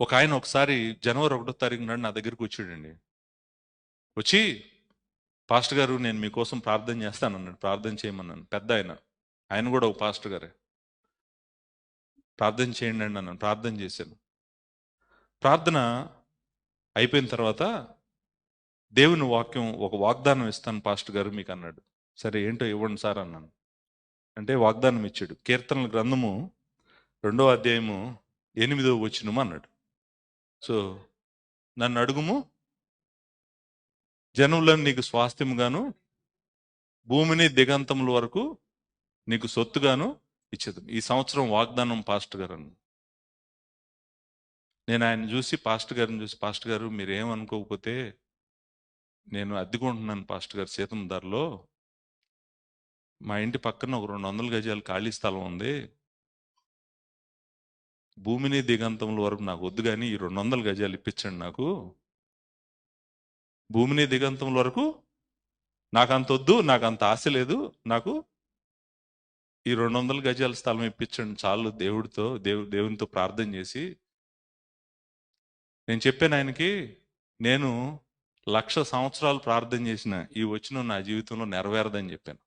ఒక ఆయన ఒకసారి జనవరి ఒకటో తారీఖు నాడు నా దగ్గరికి వచ్చాడండి. వచ్చి పాస్టర్ గారు నేను మీకోసం ప్రార్థన చేస్తాను అన్నాడు. ప్రార్థన చేయమన్నాను. పెద్ద ఆయన. ఆయన కూడా ఒక పాస్టర్ గారే. ప్రార్థన చేయండి అండి అన్నాను ప్రార్థన చేశాను. ప్రార్థన అయిపోయిన తర్వాత దేవుని వాక్యం ఒక వాగ్దానం ఇస్తాను పాస్టర్ గారు మీకు అన్నాడు. సరే ఏంటో ఇవ్వండి సార్ అన్నాను. అంటే వాగ్దానం ఇచ్చాడు. కీర్తనల గ్రంథము రెండో అధ్యాయము ఎనిమిదో వచ్చినము అన్నాడు. సో నన్ను అడుగుము జనములను నీకు స్వాస్థ్యముగాను భూమిని దిగంతముల వరకు నీకు సొత్తుగాను ఇచ్చేది. ఈ సంవత్సరం వాగ్దానం పాస్టర్ గారు అన్నాడు. నేను ఆయన చూసి పాస్టర్ గారిని చూసి పాస్టర్ గారు మీరు ఏమనుకోకపోతే నేను అద్దెకుంటున్నాను పాస్టర్ గారు సీతం ధరలో మా ఇంటి పక్కన ఒక రెండు వందల గజాలు ఖాళీ స్థలం ఉంది. భూమిని దిగంతముల వరకు నాకు వద్దు కానీ ఈ రెండు వందల గజాలు ఇప్పించండి నాకు. భూమిని దిగంతముల వరకు నాకు అంత వద్దు నాకు అంత ఆశ లేదు నాకు ఈ రెండు వందల గజాల స్థలం ఇప్పించండి చాలు దేవుడితో దేవు దేవునితో ప్రార్థన చేసి. నేను చెప్పాను ఆయనకి నేను లక్ష సంవత్సరాలు ప్రార్థన చేసిన ఈ వచ్చిన నా జీవితంలో నెరవేరదని చెప్పాను.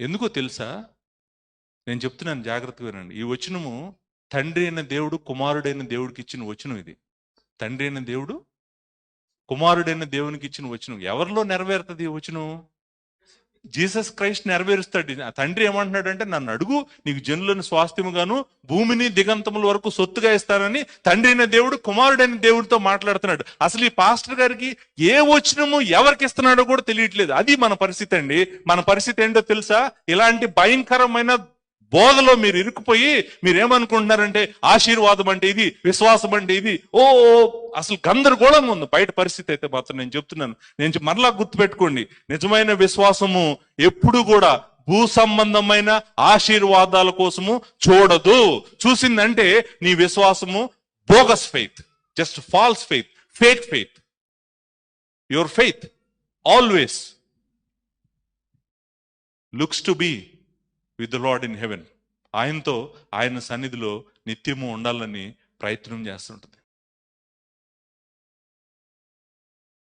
ఎందుకో తెలుసా? నేను చెప్తున్నాను జాగ్రత్తగా వినండి. ఈ వచనము తండ్రి అయిన దేవుడు కుమారుడైన దేవుడికి ఇచ్చిన వచనం ఇది. తండ్రి అయిన దేవుడు కుమారుడైన దేవునికి ఇచ్చిన వచనం. ఎవరిలో నెరవేరుతుంది ఈ వచనం? జీసస్ క్రైస్ట్ నెరవేరుస్తాడు. ఆ తండ్రి ఏమంటున్నాడంటే నన్ను అడుగు నీకు జనులను స్వాస్థ్యముగాను భూమిని దిగంతముల వరకు సొత్తుగా ఇస్తానని తండ్రి అయిన దేవుడు కుమారుడైన దేవుడితో మాట్లాడుతున్నాడు. అసలు ఈ పాస్టర్ గారికి ఏ వచనము ఎవరికి ఇస్తున్నాడో కూడా తెలియట్లేదు. అది మన పరిస్థితి అండి. మన పరిస్థితి ఏంటో తెలుసా? ఇలాంటి భయంకరమైన బోధలో మీరు ఇరుక్కుపోయి మీరు ఏమనుకుంటున్నారంటే ఆశీర్వాదం అంటే ఇది విశ్వాసం అంటే ఇది. ఓ ఓ, అసలు గందరగోళంగా ఉంది. బయట పరిస్థితి అయితే మాత్రం నేను చెప్తున్నాను. నేను మరలా గుర్తుపెట్టుకోండి. నిజమైన విశ్వాసము ఎప్పుడు కూడా భూ సంబంధమైన ఆశీర్వాదాల కోసము చూడదు. చూసిందంటే నీ విశ్వాసము bogus faith. Just false faith. Fake faith. Your faith. Always. Looks to be. With the lord in heaven. ఆయనతో ఆయన సన్నిధిలో నిత్యము ఉండాలని ప్రయత్నం చేస్తుంటుంది.